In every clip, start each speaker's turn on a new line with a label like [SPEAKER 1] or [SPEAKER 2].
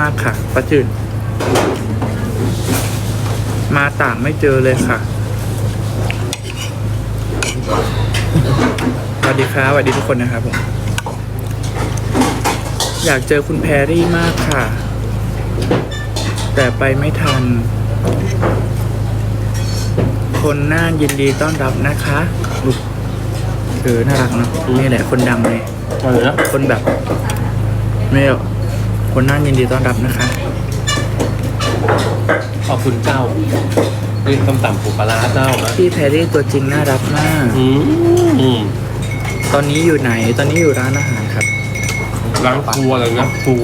[SPEAKER 1] มากค่ะป้าจืนมาต่างไม่เจอเลยค่ะสวัสดีครับสวัสดีทุกคนนะครับผม อยากเจอคุณแพรรี่มากค่ะ แต่ไปไม่ทัน คนน่านยินดีต้อนรับนะคะลูกเออน่ารักเนอะนี่แหละคนดังเลย
[SPEAKER 2] อะไรนะ
[SPEAKER 1] คนแบบไม่หรอก คนน่านยินดีต้อนรับนะคะ
[SPEAKER 2] ขอบคุณเจ้านี่ต้มตำปูปลาร้าเจ้านะ
[SPEAKER 1] พี่แพรรี่ตัวจริงน่ารักมาก
[SPEAKER 2] อืมอืม
[SPEAKER 1] ตอนนี้อยู่ไหน ตอนนี้อยู่ร้านอาหารครับ
[SPEAKER 2] ร้านครัวอะไรนะครู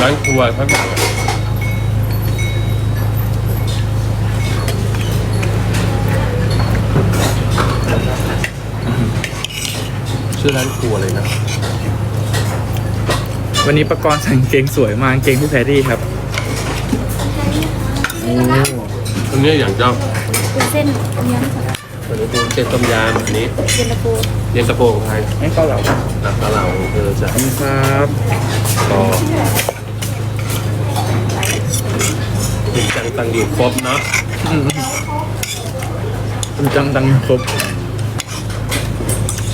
[SPEAKER 2] ร้านครัวทั้งอย่างอะชื่อร้านครัวเลยนะ
[SPEAKER 1] วันนี้ประกรณ์ใส่กางเกงสวยมากกางเกงพี่แพรรี่ครับ
[SPEAKER 2] โอ้อันนี้อย่างเจ้า
[SPEAKER 3] เป็นเส้นเลี้ยงค่ะ
[SPEAKER 2] อันนี้เป็นเส้นต้มยำอันนี้
[SPEAKER 3] เย็นตาโฟ
[SPEAKER 2] เย็นตาโฟของไทย
[SPEAKER 1] ให้เข้าเหล่า
[SPEAKER 2] น้ำตาเหลาของเธอจะ
[SPEAKER 1] ขอบคุณครับ
[SPEAKER 2] ก็ถึงจังตังอยู่ครบเนาะ
[SPEAKER 1] อืมคุณจังตังครบ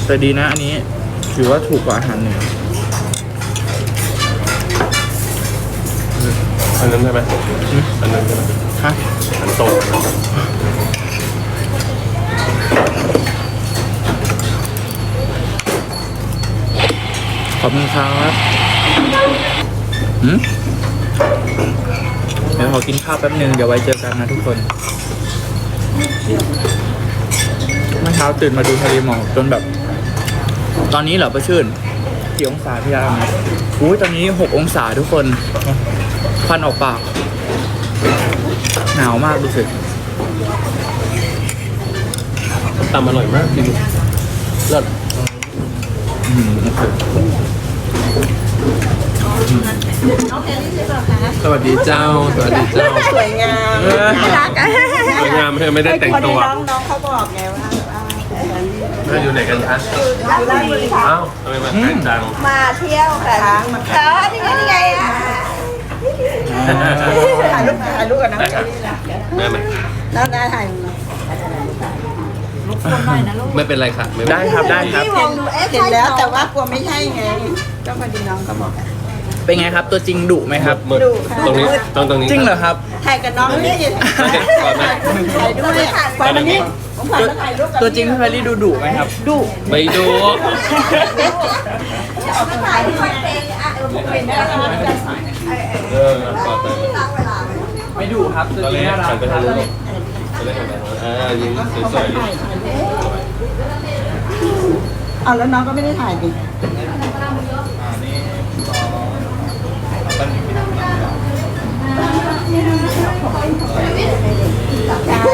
[SPEAKER 1] แต่ดีนะอันนี้ถือว่าถูกกว่าอาหารเหนือ
[SPEAKER 2] อันนั้นใช่ไหมอันนั้นใช่ไหม
[SPEAKER 1] ฮะ
[SPEAKER 2] อันโตอันนั้น
[SPEAKER 1] ขอบคุณครับหืมเดี๋ยวขอกินข้าวแป๊บนึง เดี๋ยวไว้เจอกันนะทุกคน เมื่อเช้าตื่นมาดูทะเลหมอกจนแบบ ตอนนี้เหรอประชื่นกี่องศาพี่ยามอุ้ยตอนนี้หกองศาทุกคน ควันออกปาก หนาวมากรู้สึก
[SPEAKER 2] ตำอร่อยมากจริงเลิศ
[SPEAKER 1] อืมโอเคสวัสดี
[SPEAKER 2] ดีเจ้า สวัสดีเจ้า
[SPEAKER 4] สวยงาม
[SPEAKER 1] เออ
[SPEAKER 4] น่ารักอะ
[SPEAKER 2] สวยงามเธอไม่ได้แต่งตัว
[SPEAKER 4] น้องน้องเขาบอกไงว่า
[SPEAKER 2] เธออยู่ไหนกันคะ
[SPEAKER 4] อยู่ราชบุรีค่ะ
[SPEAKER 2] เอ้าทำไมมาแต่งจัง
[SPEAKER 4] มาเที่ยวค่ะช้างมาค่ะนี่ไงนี่ไงอะ ถ่ายรูปถ่ายรูปกับน้อง
[SPEAKER 2] ได้ค่ะได้ไหม
[SPEAKER 4] น้องน้าถ่ายหน่อย
[SPEAKER 2] ไม่เป็นไรค่ะไม่เป็น
[SPEAKER 1] ได้
[SPEAKER 2] ไร
[SPEAKER 1] ครับได้ครับ
[SPEAKER 4] เห็นเห็นแล้วแต่ว่ากลัวไม่ใช่ไง ก็พอดีน้องก็บอก
[SPEAKER 1] เป็นไงครับ ตัวจริงดุไหมครับ
[SPEAKER 2] มืด
[SPEAKER 4] ดูค่ะ
[SPEAKER 2] ตรงนี้ตรงตรงนี้
[SPEAKER 1] จริงเหรอครับ
[SPEAKER 4] ถ่ายกับน้องนี่ถ่ายด้วยไปมานี่ ผมถ่ายแล้วถ่ายรูปกับ
[SPEAKER 1] ตัวจริงพี่แพรรี่ดูดุไหมครับ
[SPEAKER 4] ดู
[SPEAKER 2] ไปดู
[SPEAKER 4] ถ่ายด้วยเองอะเออผมเป็นได้แล้ว
[SPEAKER 2] เออต่อไป
[SPEAKER 1] ไม่ดุครับตัว
[SPEAKER 2] ตอน
[SPEAKER 1] จริ
[SPEAKER 2] นี้
[SPEAKER 1] งน่ารั
[SPEAKER 2] หั
[SPEAKER 1] ก
[SPEAKER 2] นไปทางนู้นตอนนี้หันไปทางนู้นอ่ายิงสวยๆดิ
[SPEAKER 4] เอาแล้วน้องก็ไม่ได้ถ่ายดิ ใช่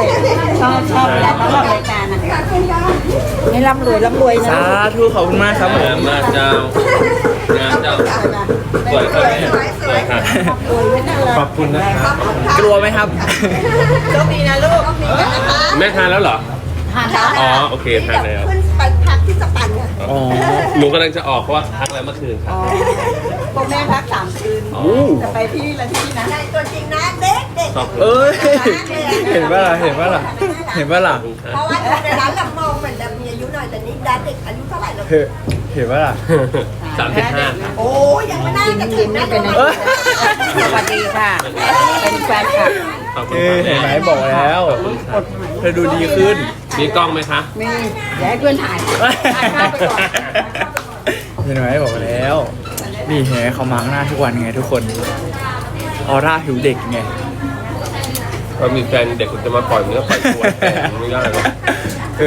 [SPEAKER 4] ชอบชอบเวลาเขาออกรายการอะไม่ร่ำรวยร่ำรวยนะ
[SPEAKER 1] สาธุขอบคุณมากครับผม
[SPEAKER 2] งามมากเจ้างามเจ้า สวยค่ะแม่สวยค่ะขอบคุณนะครับ
[SPEAKER 1] กลัวไหมครับ
[SPEAKER 4] โชคดีนะลูกนะคะ
[SPEAKER 2] แม่ทานแล้วเหรอ
[SPEAKER 4] ทานแล้ว
[SPEAKER 2] อ๋อ โอเคทานแล้ว
[SPEAKER 4] ขึ้น
[SPEAKER 1] อ๋อ
[SPEAKER 2] หนูกำลังจะออกเพราะว่าพักแล้วเมื่อคืนครับ
[SPEAKER 4] พวกแม่พักสามคืน
[SPEAKER 2] อ๋อ
[SPEAKER 4] จะไปที่ละที่นะตัวจริงนะเด็กเด็ก
[SPEAKER 2] ขอบคุณ
[SPEAKER 1] เอ้ย เห็นป่ะล่ะ เห็นป่ะล่ะ เห็นป่ะล่ะ
[SPEAKER 4] เพราะว่าในร้านลำมองเหมือนจะมีอายุหน่อยแต่นี่ดันเด็กอายุเท่าไหร่แล้ว
[SPEAKER 1] เห็นเห็นป่ะล่ะ
[SPEAKER 2] สามสิบห้าครับ
[SPEAKER 4] โอ้ยังไม่น่าจะถึงนะเป็น
[SPEAKER 1] เอ้ย
[SPEAKER 4] สวัสดีค่ะ เป็นแฟนคลับ
[SPEAKER 2] ขอบคุณ
[SPEAKER 1] เอ้ย
[SPEAKER 2] ครับ
[SPEAKER 1] เห็นไหมบอกแล้ว
[SPEAKER 2] ขอบคุณครับ
[SPEAKER 1] เธอดูดีขึ้น
[SPEAKER 2] มีกล้องไหมคะ
[SPEAKER 4] มีเดี๋ยวให้เพื่อนถ่ายถ่ายภาพไปก่อน
[SPEAKER 1] เห็นไหมบอกแล้ว นี่เห็นไหมเขามาร์กหน้าทุกวันไงทุกคน ออร่าผิวเด็กไง
[SPEAKER 2] เรามีแฟนเด็กคุณจะมาปล่อยเนื้อปล่อยตัวไม่ได้หรอก
[SPEAKER 1] เอ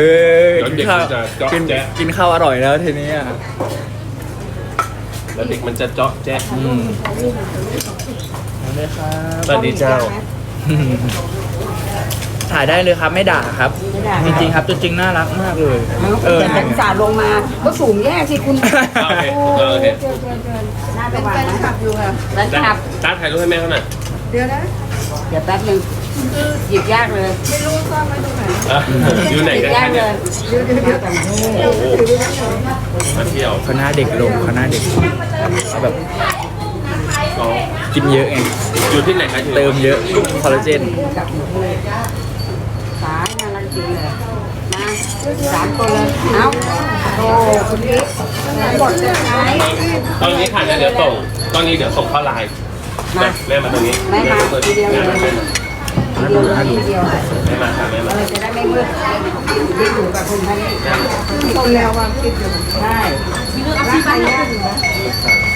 [SPEAKER 1] อ
[SPEAKER 2] เดี๋ยว
[SPEAKER 1] กิน
[SPEAKER 2] เด็ก
[SPEAKER 1] ข้าว
[SPEAKER 2] มันจะเจาะ
[SPEAKER 1] กิน
[SPEAKER 2] แจ๊ะ
[SPEAKER 1] กินข้าวอร่อยแล้วทีนี้อะ
[SPEAKER 2] แล้วเด็กมันจะเจาะแจ๊ะ
[SPEAKER 1] อืมเอาเลยครับ
[SPEAKER 2] สวัสดีเจ้า
[SPEAKER 1] ถ่ายได้เลยครับ ไม่ด่าครับ จริงๆครับตัวจริงน่ารักมากเลยเออ
[SPEAKER 4] แต่นักศึกษาลงมาก็สูงแย่สิคุณ
[SPEAKER 2] โอเคโอเค
[SPEAKER 4] น่าจะหวานนะขับอยู่ค่ะแฟนคลับ
[SPEAKER 2] ตาถ่ายรูปให้แม่เขาหน่อย
[SPEAKER 4] เดี๋ยวนะ เดี๋ยวแป๊บนึงหยิบยากเลย
[SPEAKER 2] อะอยู่ไหน
[SPEAKER 4] หยิ
[SPEAKER 2] กับน
[SPEAKER 4] ยา
[SPEAKER 2] คะ
[SPEAKER 4] กเล
[SPEAKER 2] เนี่ย
[SPEAKER 4] ย
[SPEAKER 2] โอ้โหมาเที่ยว
[SPEAKER 1] เขาหน้าเด็กลงเขาหน้าเด็กเอาแบบ
[SPEAKER 2] อ๋อ
[SPEAKER 1] กินเยอะไง
[SPEAKER 2] อยู่ที่ไหนคะอยู่
[SPEAKER 1] เติมเยอะคอลลาเจน
[SPEAKER 4] สายน่า จริงเลยมาสามคนเลยเอาโอ้คุณพี่หมดเลยไหม
[SPEAKER 2] ตอนนี้ค่ะเดี๋ยวส่งตอนนี้เดี๋ยวส่งเข้าไลน์แม่แม่มาตรงนี้
[SPEAKER 4] ไม่มาทีเดียว
[SPEAKER 2] แม่
[SPEAKER 4] เลย
[SPEAKER 2] มา
[SPEAKER 4] ทีเดียวเลยทีเดียว
[SPEAKER 2] แม่มาค่ะแม่มา
[SPEAKER 4] จะได้ไม่มืดที่อยู่กับคุณท่านนี่ต้นแล้วว่าคิดอยู่ใช่รักไปยากอยู่นะ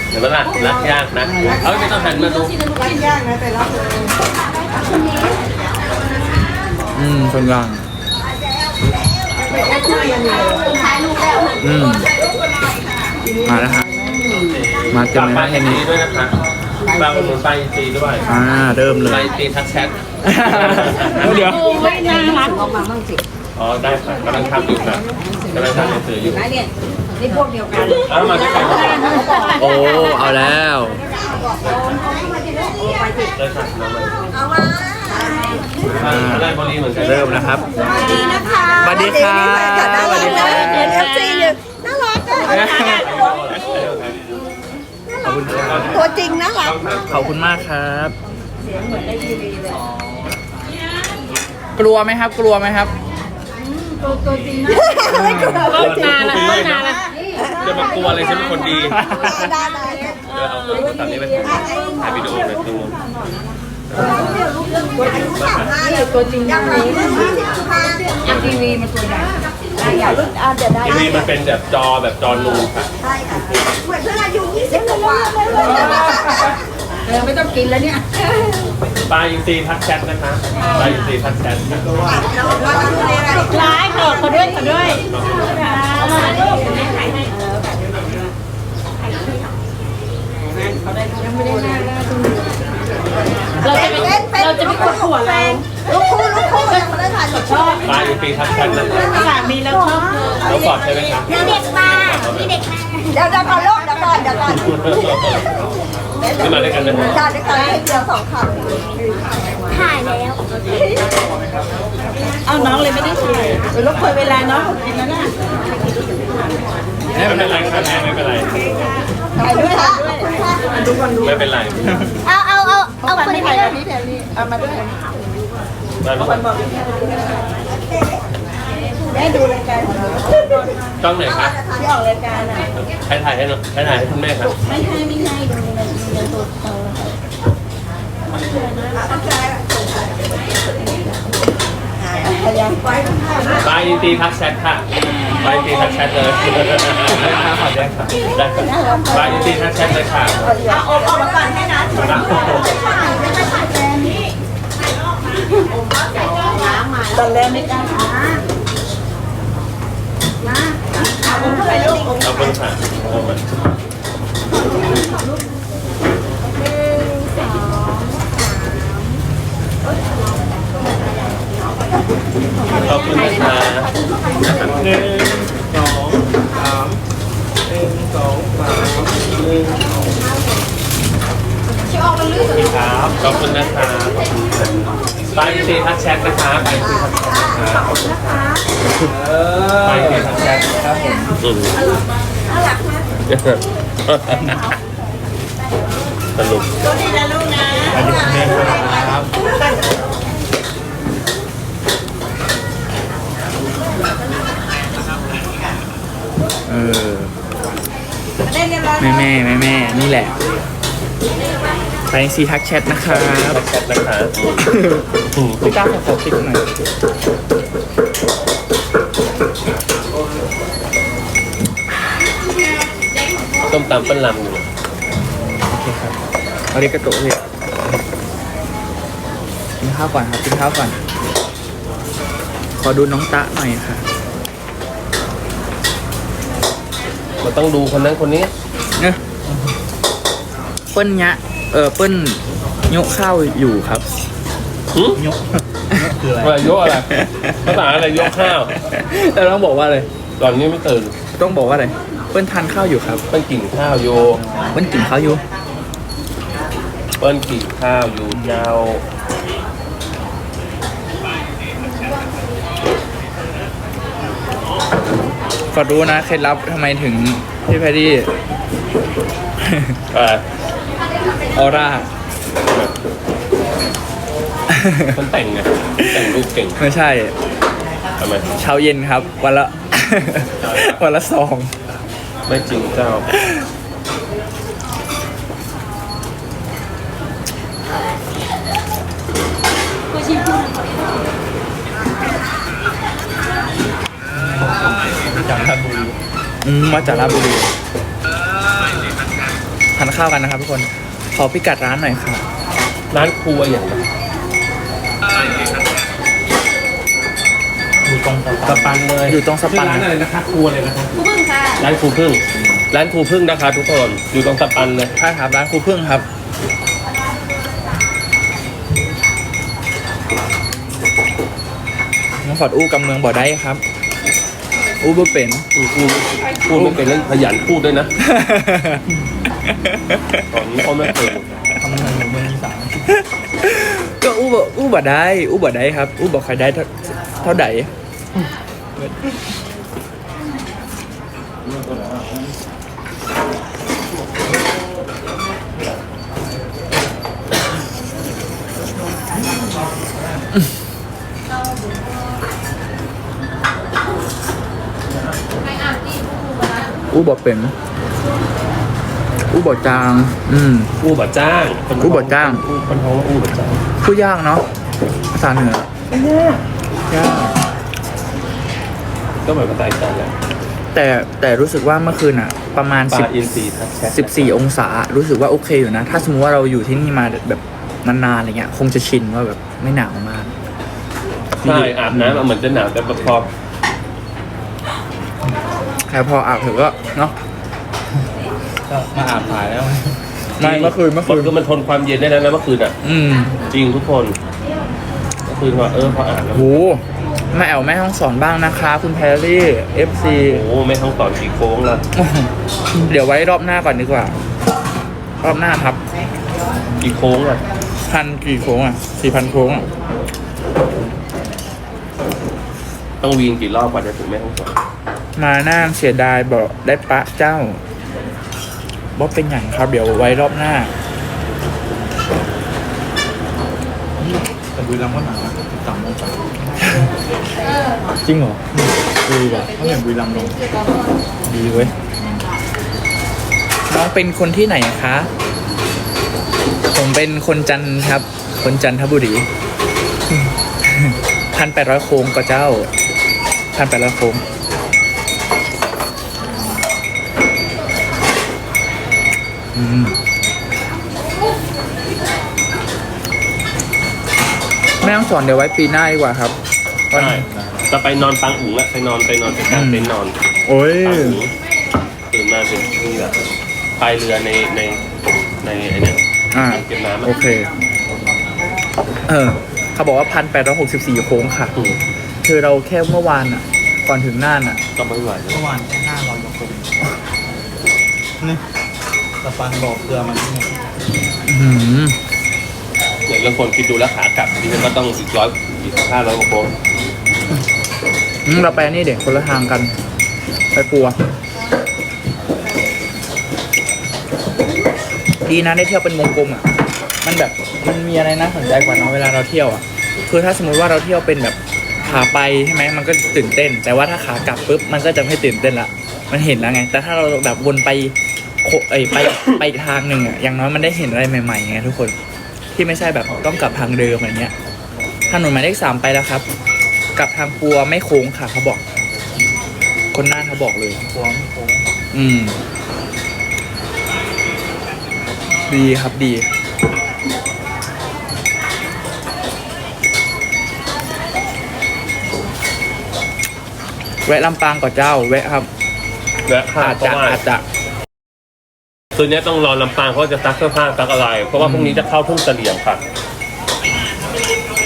[SPEAKER 2] เดี๋ยวมันรักรักยากนะเอาไม่ต้องหันมาดู
[SPEAKER 4] รักยากนะแต่รักเลย
[SPEAKER 1] อืมคนกลาง
[SPEAKER 4] ไม่แค่คุยกันเลย
[SPEAKER 1] อืมมาแล้วฮะมาเต็
[SPEAKER 2] ฝามก
[SPEAKER 1] เลย
[SPEAKER 2] ไป
[SPEAKER 1] นะแค่
[SPEAKER 2] ที
[SPEAKER 1] นี้
[SPEAKER 2] ด้วยนะคะฝากอุดหนุนไปทีด้วย
[SPEAKER 1] อ่าเริ่มเล
[SPEAKER 2] ไป
[SPEAKER 1] ย
[SPEAKER 2] ตีทักแชท
[SPEAKER 1] เดี๋ยว
[SPEAKER 4] ไม่น่ารักออกมาบ้างสิ
[SPEAKER 2] อ๋อได้ค่ะกำลังทำอยู่ค่ะกำลังทำหนังสืออยู่
[SPEAKER 4] นะเนี่ยนี่พวกเดียวกัน
[SPEAKER 2] เอามาด้วยกัน
[SPEAKER 1] โอ้เอาแล้ว
[SPEAKER 2] เลยค่ะน้องมาเอาอะไรบริเหมือนกัน
[SPEAKER 1] เริ่มนะครับ
[SPEAKER 4] ดีนะคะ
[SPEAKER 1] ส วัสดีครับสวัสดีครับ
[SPEAKER 4] เหมือนเอฟซีเลยน่ารักอะ
[SPEAKER 1] ขอบคุณครับ
[SPEAKER 4] ตัวจริงน่ารัก
[SPEAKER 1] ขอบคุณมากครับ กลัวไหมครับ กลัวไหมครับ
[SPEAKER 4] ไม่กลัว
[SPEAKER 2] ก็นานแล้วนานแล้วจะมากลัวอะไรฉันเป็นคนดี
[SPEAKER 4] ได้ได้
[SPEAKER 2] เดี๋ยวเอาโทรศัพท์นี้ไปถ่ายวิดีโอเลยต รงนู้น
[SPEAKER 4] นี่ตัวจริงยังไงทีวีมันตัวใหญ่ใหญ่รุ่นอะเดี๋ยวได้
[SPEAKER 2] ทีวีมันเป็นแบบจอแบบจอนูนค่ะ
[SPEAKER 4] ใช่ค่ะเหมือนเพื่อนอายุ20กว่าเออไม่ต้องกินแล้วเนี่ย
[SPEAKER 2] ปลาอินทรีทักแชทนะคะปลาอินทรีทักแชท
[SPEAKER 4] ร้ายเถอะเขาด้วยเขาด้วยเราจะไปเราจะไปกดหัวเราลูกคู่ลูกคู่ยังไม่ได้ถ่ายชอบ
[SPEAKER 2] ปีทักแชทนะคะ
[SPEAKER 4] สามีแล้วชอบ
[SPEAKER 2] น้องกอดใช่ไหมคะ
[SPEAKER 3] มีเด็กมามีเด็กมา
[SPEAKER 4] เดี๋ยวเดี๋ยวก่อนลูกเดี๋ยวก่อนเดี๋ยวก่อน
[SPEAKER 2] นี่มาด้วยกันนะครับ
[SPEAKER 4] จานด้วยกันเดี๋ยวสองคำ
[SPEAKER 3] ถ่ายแล้ว
[SPEAKER 4] เอาน้องเลยไม่ได้ถ่ายเรบกวนเวลาน้องกินแล้วนะ
[SPEAKER 2] ไม่เป็นไรค่ะแม่ไม่เป็นไร
[SPEAKER 4] ถ่ายด้วยค่ะดูก่อนดู
[SPEAKER 2] ไม่เป็นไร
[SPEAKER 3] เอาเอาเอาเอาคนนี้
[SPEAKER 4] ถ่าย
[SPEAKER 3] เลย
[SPEAKER 4] เอามาด้วย
[SPEAKER 2] มาทุกคน
[SPEAKER 4] แม่ดูรายการของเรา
[SPEAKER 2] กล้องไหนคะ
[SPEAKER 4] ที่ออกรายการอะ
[SPEAKER 2] ใครถ่ายให้น้องใครถ่ายให้คุณแม่ครับ
[SPEAKER 4] ไม่ให้ไม่ให้ดูมันมันตัวโตพยายามไป
[SPEAKER 2] ปลาอินทรีทักแชทค่ะปลาอินทรีทักแชทเลยขอแจ้งค่ะได้ค่ะปลาอินทรีทักแชทเลยค่ะ
[SPEAKER 4] เอาอบออกมาก่อนให้นะ ตอนแรกไม่กล้าถามมาเอาผมเข้าไปลูก
[SPEAKER 2] ขอบคุณค่ะขอบคุณขอบคุณนะคะหนึ่งสองสามหนึ่งสองสามหนึ่งสอง ครับขอบคุณนะคะขอบคุณค่ะไปซีทักแชทนะคะไปซีทักแชทนะคะไปซีทักแชทครับผมสนุก
[SPEAKER 4] ตัวนี้นะลูกนะ
[SPEAKER 2] อันนี้คุณแม่ครับ
[SPEAKER 1] เออ
[SPEAKER 4] เล่นกันแล้ว
[SPEAKER 1] แม่แม่แม่แม่นี่แหละ ไปซีทักแชทนะครับ
[SPEAKER 2] ทักแชทนะคะ
[SPEAKER 1] พี่ก้าวขอขอคลิปหน่อย
[SPEAKER 2] ต้มตำเป็นลำอยู่
[SPEAKER 1] โอเคครับเอาเรียกกระโตะเลยกินข้าวก่อนครับกินข้าวก่อน ขอดูน้องตะหน่อยค่ะ
[SPEAKER 2] มันต้องดูคนนั้นคนนี้
[SPEAKER 1] เนี่ยเปิ้ลยะ เออเปิ้ลโยกข้าวอยู่ครับ
[SPEAKER 2] หืม
[SPEAKER 1] โยกคืออะไร
[SPEAKER 2] อะไรยกอะไรภาษาอะไรยกข้าว
[SPEAKER 1] แต่ต้องบอกว่าอะไร
[SPEAKER 2] ตอนนี้ไม่ตื่น
[SPEAKER 1] ต้องบอกว่าอะไรเปิ้ลทานข้าวอยู่ครับ
[SPEAKER 2] เปิ้ลกินข้าวโย
[SPEAKER 1] เปิ้ลกินข้าวอยู่
[SPEAKER 2] เปิ้ลกินข้าวอยู่เจ้า
[SPEAKER 1] ขอรู้นะเคล็ดลับทำไมถึงพี่แพดดี้
[SPEAKER 2] เอ่อ
[SPEAKER 1] ออร่า
[SPEAKER 2] มันแต่งไงแต่งรูปเก่ง
[SPEAKER 1] ไม่ใช่
[SPEAKER 2] ทำไม
[SPEAKER 1] เช้าเย็นครับ วันละ วันละซอง
[SPEAKER 2] ไม่จริงเจ้า
[SPEAKER 1] จากราชบุรีอืมมาจากราชบุรีทานข้าวกันนะครับทุกคน ขอพิกัดร้านหน่อยครับ
[SPEAKER 2] ร้านครัวอย่างไร
[SPEAKER 1] อยู่ตรง
[SPEAKER 2] สปันเลย
[SPEAKER 1] อยู่ตรงสปัน
[SPEAKER 2] ชื่อร้านอะไรนะคะครัวเลยนะคะ
[SPEAKER 3] ครูพึ่งค่ะ
[SPEAKER 2] ร้านครูพึ่ง ร้านครูพึ่งนะคะทุกคนอยู่ตรงสปันเลย
[SPEAKER 1] ใช่ครับร้านครูพึ่งครับ น้องฟอดอู้กำเมืองบ่อได้ครับ อู้บ่เป็น
[SPEAKER 2] อืมพูดพูดไม่เป็นเรื่องขยันพูดด้วยนะ ตอนนี้เขาไม่เคย
[SPEAKER 1] ทำงานอยู่เมืองอีสานก็อู้บ่อู้บ่ได้อู้บ่ได้ครับอู้บ่ใครได้เท่าเท่าใดอู้บ่เป็น อู้บ่จาง อืม
[SPEAKER 2] อู้บะจ้าง
[SPEAKER 1] อู้บะจ้าง
[SPEAKER 2] อู้คนท้องว่าอู้บะจ้าง
[SPEAKER 1] พูดยากเนาะภาษาเหนือยาก
[SPEAKER 2] ก็เหมือนภาษาอีสานแหละ
[SPEAKER 1] แต่แต่รู้สึกว่าเมื่อคืนอะประมาณ
[SPEAKER 2] ป
[SPEAKER 1] สิ
[SPEAKER 2] ลา
[SPEAKER 1] บ
[SPEAKER 2] อินทรีทักแชท
[SPEAKER 1] สิบสี่องศา รู้สึกว่าโอเคอยู่นะ ถ้าสมมติว่าเราอยู่ที่นี่มาแบบนานๆอะไรเงี้ย คงจะชินว่าแบบไม่หนาวมาก
[SPEAKER 2] ใช่อาบน้ำอะเหมือนจะหนาวแต่พอ
[SPEAKER 1] แต่พออาบเถอะก็เนาะ
[SPEAKER 5] ก็มาอาบถ่ายแล้ว
[SPEAKER 1] ไม่เมื่อคืนเมื่อคืน
[SPEAKER 2] คือมันทนความเย็นได้แล้วนะเมื่อคืนอะ
[SPEAKER 1] อืม
[SPEAKER 2] จริงทุกคน เมื่อคืนว่าเออพออ่านแล้ว
[SPEAKER 1] โหแม่แอวแม่ห้องสอนบ้างนะคะ คุณแพรรี่ FC
[SPEAKER 2] โอ้ไม่ต้องต่อนกี่โค้งละ
[SPEAKER 1] เดี๋ยวไว้รอบหน้าก่อนดีกว่า รอบหน้าครับ
[SPEAKER 2] กี่โค้งอะ
[SPEAKER 1] พันกี่โค้งอะสี่พันโค้งอะ
[SPEAKER 2] ต้องวีนกี่รอบกว่าจะถึงแม่ห้องสอน
[SPEAKER 1] มาหน้าเสียดายบอกได้ปะเจ้า บอกเป็นอย่างครับ เดี๋ยวไว้รอบหน้า
[SPEAKER 5] แต่บุรีรัมย์ก็หนาวสิบสามองศา
[SPEAKER 1] จริงเหรอ
[SPEAKER 5] คือแบบเขาเห็นบุรีรัมย์ลง
[SPEAKER 1] ดีเว้ยน้องเป็นคนที่ไหนคะ ผมเป็นคนจันทร์ครับ คนจันทบุรีพันแปดร้อยโค้งก็เจ้าพันแปดร้อยโค้ง อืมแม่ต้องสอนเดี๋ยวไว้ปีหน้าดีกว่าครับ
[SPEAKER 2] ใช่จะไปนอนปังอุ๋งอะไปนอนไปนอนไปกลางเต็นท์นอน
[SPEAKER 1] โอ้ย
[SPEAKER 2] ปังอุ๋งตื่นมาเป็นนี่แบบพายเรือในในในไอ้เนี่ย
[SPEAKER 1] อ่า
[SPEAKER 2] อ่างเก็บน้ำอะ
[SPEAKER 1] โอเค เออ เขาบอกว่าพันแปดร้อยหกสิบสี่โค้งค่ะ
[SPEAKER 2] อืม
[SPEAKER 1] คือเราแค่เมื่อวานอะ ก่อนถึงน่านอะ
[SPEAKER 2] ก็ไม่ไหวแล้ว
[SPEAKER 5] เมื่อวานแค่ห้าร้อยกว่าคนนี่ สปันบอกเกลือมันที่นี่
[SPEAKER 1] อื้อหือ
[SPEAKER 2] เดี๋ยวเรื่องคนคิดดูแล้วขากลับดิฉันก็ต้องอีกร้อยอีกห้าร้อยกว่าโค้ง
[SPEAKER 1] อืมเราไปนี่เด็กคนละทางกัน ไปปัว ดีนะได้เที่ยวเป็นวงกลมอะ มันแบบมันมีอะไรน่าสนใจกว่าเนาะเวลาเราเที่ยวอะ คือถ้าสมมุติว่าเราเที่ยวเป็นแบบขาไปใช่ไหมมันก็ตื่นเต้น แต่ว่าถ้าขากลับปุ๊บมันก็จะไม่ตื่นเต้นละมันเห็นแล้วไง แต่ถ้าเราแบบวนไป โคเอ้ยไปไปอีกทางหนึ่งอะอย่างน้อยมันได้เห็นอะไรใหม่ๆไงทุกคนที่ไม่ใช่แบบต้องกลับทางเดิมอะไรเงี้ยถนนหมายเลขสามไปแล้วครับ กลับทางปัวไม่โค้งค่ะเขาบอก คนน่านเขาบอกเลย
[SPEAKER 5] ตัวไม่โค้ง
[SPEAKER 1] อืม ดีครับดี แวะลำปางก่อนเจ้า แวะครับ
[SPEAKER 2] และค่า
[SPEAKER 1] อาจ
[SPEAKER 2] เพราะ
[SPEAKER 1] จะ
[SPEAKER 2] ว่า
[SPEAKER 1] อาจจะ
[SPEAKER 2] คืนนี้ต้องรอลำปางเพราะจะซักเสื้อผ้าซักอะไร เพราะว่าพรุ่งนี้จะเข้าทุ่งเสลี่ยมค่ะ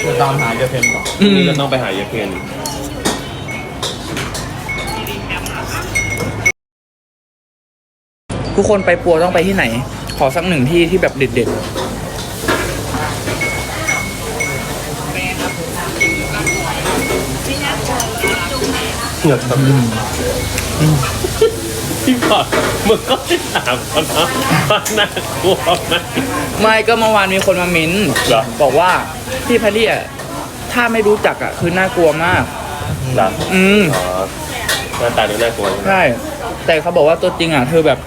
[SPEAKER 5] จะตามหาเยาเพนต่อ
[SPEAKER 2] พรุ่งนี้ก็ต้องไปหายายเพน
[SPEAKER 1] ทุกคนไปปัวต้องไปที่ไหน ขอสักหนึ่งที่ที่แบบเด็ด
[SPEAKER 2] เหงื่อครับ พี่ก่อนมึงก็ไม่ถามเขานะว่าน่ากลัวไหม
[SPEAKER 1] ไม่ก็เมื่อวานมีคนมาเม้น
[SPEAKER 2] เหรอ
[SPEAKER 1] บอกว่าพี่แพรรี่อะถ้าไม่รู้จักอะคือน่ากลัวมาก
[SPEAKER 2] เหรอ
[SPEAKER 1] อืม
[SPEAKER 2] อ๋อหน้าตาดูน่ากลัวใช่ไหม
[SPEAKER 1] ใช่ แต่เขาบอกว่าตัวจริงอะเธอแบบ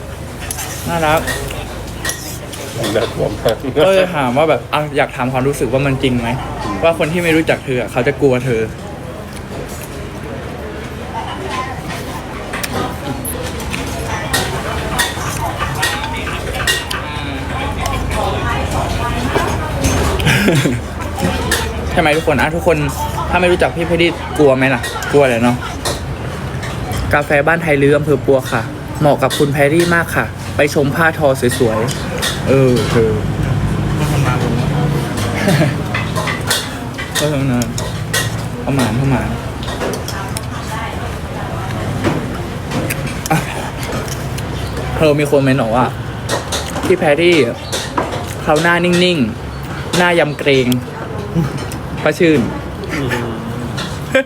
[SPEAKER 1] น่ารัก
[SPEAKER 2] น่ากลัวมาก
[SPEAKER 1] ก็เลยถามว่าแบบอะอยากถามความรู้สึกว่ามันจริงไหมว่าคนที่ไม่รู้จักเธออะเขาจะกลัวเธอ ใช่ไหมทุกคนอะทุกคนถ้าไม่รู้จักพี่เพดิกลัวไหมล่ะ กลัวแหละเนาะกาแฟบ้านไทยลืออำเภอปัวค่ะ เหมาะกับคุณแพรี่มากค่ะ ไปชมผ้าทอสวยๆเออเธอ
[SPEAKER 5] องทำงานผม
[SPEAKER 1] ก็ทำงานเข้ามาเข้ามาเธอมีคนเมนบอกว่าพี่แพรรี่เขาหน้านิ่งๆ หน้ายำเกรง พระชื่น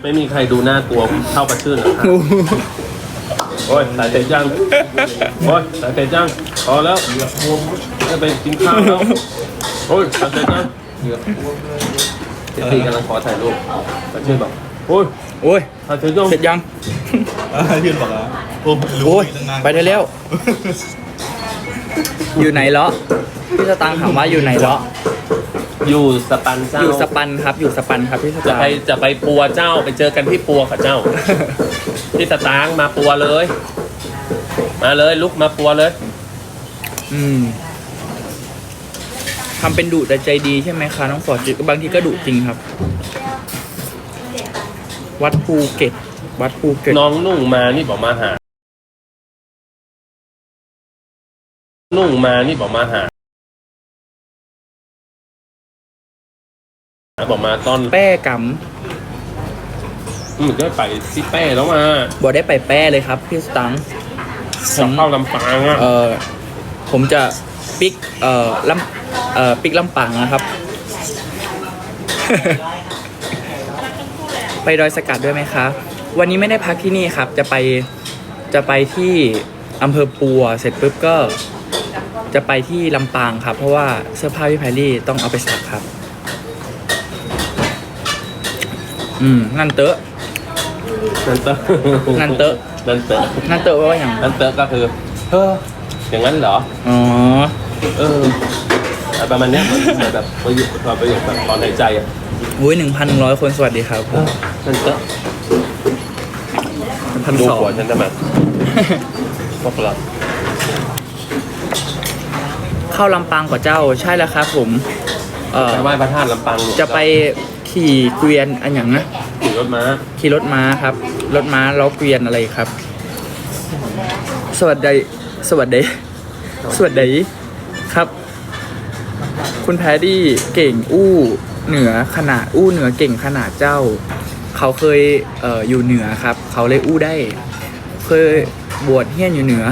[SPEAKER 2] ไม่มีใครดูน่ากลัวเท่าประชื่นหรอกครับโอ้ยสายเสร็จยังโอ้ยสายเสร็จยังพอแล้วจะไปกินข้าวแล้วโอ้ยสายเสร็จยังเจตีกำลังขอถ่ายรูปประชื่นบอกโอ้ย
[SPEAKER 1] โอ้ย
[SPEAKER 2] สายเสร็จยัง
[SPEAKER 1] เสร็จยัง
[SPEAKER 5] อ่ายืนบอกแล้วผมรู้
[SPEAKER 1] โอ้ย
[SPEAKER 5] ตั้งนาน
[SPEAKER 1] ไปได้แล้ว อยู่ไหนเลาะพี่สตางค์ถามว่าอยู่ไหนเลาะ
[SPEAKER 2] อยู่สปันเจ้า
[SPEAKER 1] อยู่สปันครับ อยู่สปันครับพี่ส
[SPEAKER 2] จะ
[SPEAKER 1] ตาง
[SPEAKER 2] ไป
[SPEAKER 1] ค์
[SPEAKER 2] จะไปปัวเจ้าไปเจอกันที่ปัวกับเจ้าที่สตางค์มาปัวเลย มาเลยลุกมาปัวเลย
[SPEAKER 1] อืมทำเป็นดุแต่ใจดีใช่ไหมคะน้องฟอร์ดบางทีก็ดุจริงครับ วัดภูเก็ต วัดภูเก็ต
[SPEAKER 2] น้องนุ่งมานี่บอกมาหา นุ่งมานี่บอกมาหา บอกมาตอน
[SPEAKER 1] แป้ก
[SPEAKER 2] อืมก็ไปที่แป้แล้วมาำ
[SPEAKER 1] บอกได้ไปแป้เลยครับพี่สตังค์ผ
[SPEAKER 2] สับ
[SPEAKER 1] ม
[SPEAKER 2] เข้าลำปางอะ
[SPEAKER 1] เออผมจะปิกเอ่อลำเอ่อปิกลำปังนะครับ ไปดอยสกัดด้วยไหมคะวันนี้ไม่ได้พักที่นี่ครับ จะไปจะไปที่อำเภอปัว เสร็จปุ๊บก็ จะไปที่ลำปางครับ เพราะว่าเสื้อผ้าพี่แพรรี่ต้องเอาไปซักครับ อืมนั่นเตอะ
[SPEAKER 2] นันเตอร์
[SPEAKER 1] นันเตอะ
[SPEAKER 2] นันเตอร์
[SPEAKER 1] นั่นเตอะว่าอย่าง
[SPEAKER 2] นันเตอร์ก็คือเอออย่างนั้นเหรอ
[SPEAKER 1] อ๋อ
[SPEAKER 2] เอออะไรประมาณเนี้ยเหมือนเหมือนแบบประโยคประโยคแบบตอนหายใจอะ
[SPEAKER 1] อุ้ยหนึ่งพันร้อยคนสวัสดีครับ
[SPEAKER 2] เออนันเตอร์
[SPEAKER 1] พัน
[SPEAKER 2] ดู
[SPEAKER 1] สอง
[SPEAKER 2] หัวฉันทำไมพวกเรา
[SPEAKER 1] เข้าลำปางกว่าเจ้าใช่แล้วครับผม เอ่อ
[SPEAKER 2] ไปไหว้พระธาตุลำปางหลวง
[SPEAKER 1] จะไป ขี่เกวียนอันอย่างนะ
[SPEAKER 2] ขี่รถม้า
[SPEAKER 1] ขี่รถม้าครับ รถม้าล้อเกวียนอะไรครับ สวัสดีสวัสดีสวัสดีครับ คุณแพดดี้เก่งอู้เหนือขนาดอู้เหนือเก่งขนาดเจ้า เขาเคยเอ่ออยู่เหนือครับ เขาเลยอู้ได้ เคยบวชเฮี้ยนอยู่เหนือ